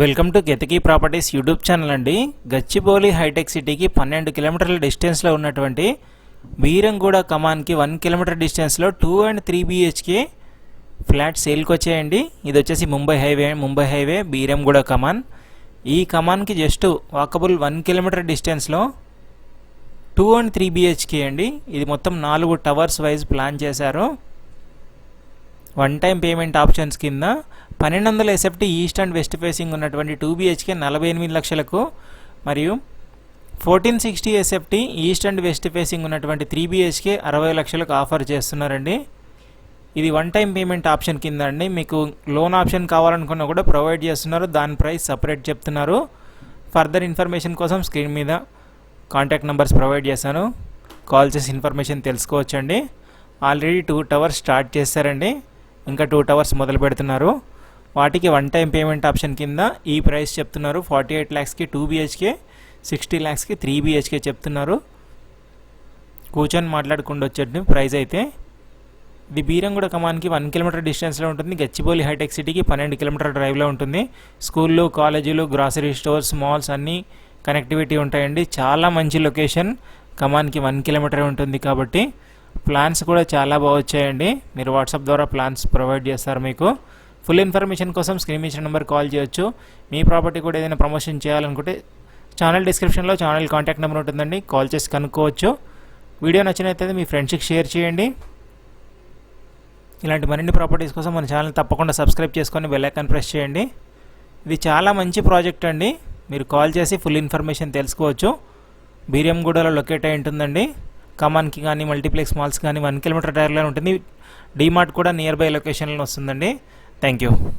Welcome to గెతకి properties YouTube channel అండి. Gachibowli hitech సిటీకి పన్నెండు కిలోమీటర్ల డిస్టెన్స్లో ఉన్నటువంటి బీరంగూడ కమాన్కి వన్ కిలోమీటర్ డిస్టెన్స్లో two and three BHK flat సేల్కి వచ్చాయండి. ఇది వచ్చేసి ముంబై హైవే ముంబై హైవే బీరంగూడ కమాన్. ఈ కమాన్కి జస్ట్ వాకబుల్ వన్ కిలోమీటర్ డిస్టెన్స్లో టూ అండ్ త్రీ బీహెచ్కే అండి. ఇది మొత్తం నాలుగు టవర్స్ వైజ్ ప్లాన్ చేశారు. వన్ టైం పేమెంట్ ఆప్షన్స్ కింద పన్నెండు వందల SFT east and west facing ఉన్నటువంటి టూ బీహెచ్కే నలభై ఎనిమిది లక్షలకు మరియు fourteen sixty SFT east and west facing ఉన్నటువంటి త్రీ బీహెచ్కే అరవై లక్షలకు ఆఫర్ చేస్తున్నారండి. ఇది వన్ టైం పేమెంట్ ఆప్షన్ కింద అండి. మీకు లోన్ ఆప్షన్ కావాలనుకున్నా కూడా ప్రొవైడ్ చేస్తున్నారు. దాని ప్రైస్ సపరేట్ చెప్తున్నారు. ఫర్దర్ ఇన్ఫర్మేషన్ కోసం స్క్రీన్ మీద కాంటాక్ట్ నెంబర్స్ ప్రొవైడ్ చేశాను. కాల్ చేసి ఇన్ఫర్మేషన్ తెలుసుకోవచ్చండి. ఆల్రెడీ టూ టవర్స్ స్టార్ట్ చేశారండి. ఇంకా టూ టవర్స్ మొదలు పెడుతున్నారు. వాటికి వన్ టైం పేమెంట్ ఆప్షన్ కింద ఈ ప్రైస్ చెప్తున్నారు. ఫార్టీ ఎయిట్ ల్యాక్స్కి టూ బీహెచ్కే సిక్స్టీ ల్యాక్స్కి త్రీ బీహెచ్కే చెప్తున్నారు. కూర్చొని మాట్లాడుకుండా వచ్చేది ప్రైస్ అయితే. ఇది బీరంగూడ కమాన్కి వన్ కిలోమీటర్ డిస్టెన్స్లో ఉంటుంది. గచ్చిబౌలి హైటెక్ సిటీకి పన్నెండు కిలోమీటర్ డ్రైవ్లో ఉంటుంది. స్కూళ్ళు కాలేజీలు గ్రాసరీ స్టోర్స్ మాల్స్ అన్నీ కనెక్టివిటీ ఉంటాయండి. చాలా మంచి లొకేషన్ కమాన్కి వన్ కిలోమీటర్ ఉంటుంది కాబట్టి. ప్లాన్స్ కూడా చాలా బాగా వచ్చాయండి. మీరు వాట్సాప్ ద్వారా ప్లాన్స్ ప్రొవైడ్ చేస్తారు మీకు. ఫుల్ ఇన్ఫర్మేషన్ కోసం స్క్రీన్ ఇచ్చిన నెంబర్ కాల్ చేయొచ్చు. మీ ప్రాపర్టీ కూడా ఏదైనా ప్రమోషన్ చేయాలనుకుంటే ఛానల్ డిస్క్రిప్షన్లో ఛానల్ కాంటాక్ట్ నెంబర్ ఉంటుందండి. కాల్ చేసి కనుక్కోవచ్చు. వీడియో నచ్చినట్లయితే మీ ఫ్రెండ్స్కి షేర్ చేయండి. ఇలాంటి మరిన్ని ప్రాపర్టీస్ కోసం మన ఛానల్ తప్పకుండా సబ్స్క్రైబ్ చేసుకొని బెల్ ఐకాన్ ప్రెస్ చేయండి. ఇది చాలా మంచి ప్రాజెక్ట్ అండి. మీరు కాల్ చేసి ఫుల్ ఇన్ఫర్మేషన్ తెలుసుకోవచ్చు. బీరియంగూడలో లొకేట్ అయి ఉంటుందండి. కమాన్కి కానీ మల్టీప్లెక్స్ మాల్స్ కానీ వన్ కిలోమీటర్ టైర్లో ఉంటుంది. డీమార్ట్ కూడా నియర్ బై లొకేషన్లో వస్తుందండి. Thank you.